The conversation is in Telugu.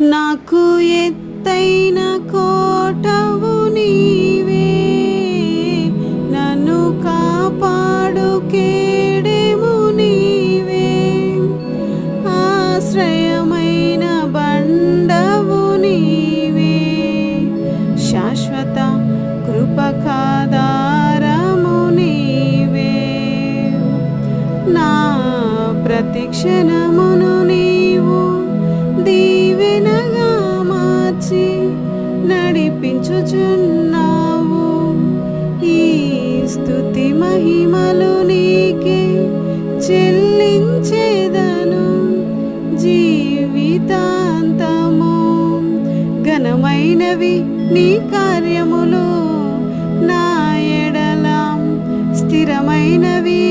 నాకు ఎత్తైన కోటవు నీవే. నన్ను కాపాడు కేడెము నీవే. ఆశ్రయమైన బండవు నీవే. శాశ్వత కృపకాధారము నీవే. నా ప్రతిక్షణము నడిపించి నడిపించుచున్నావు. ఈ స్థుతి మహిమలు నీకే చెల్లించేదను. జీవితాంతము ఘనమైనవి నీ కార్యములు. నా ఎడల స్థిరమైనవి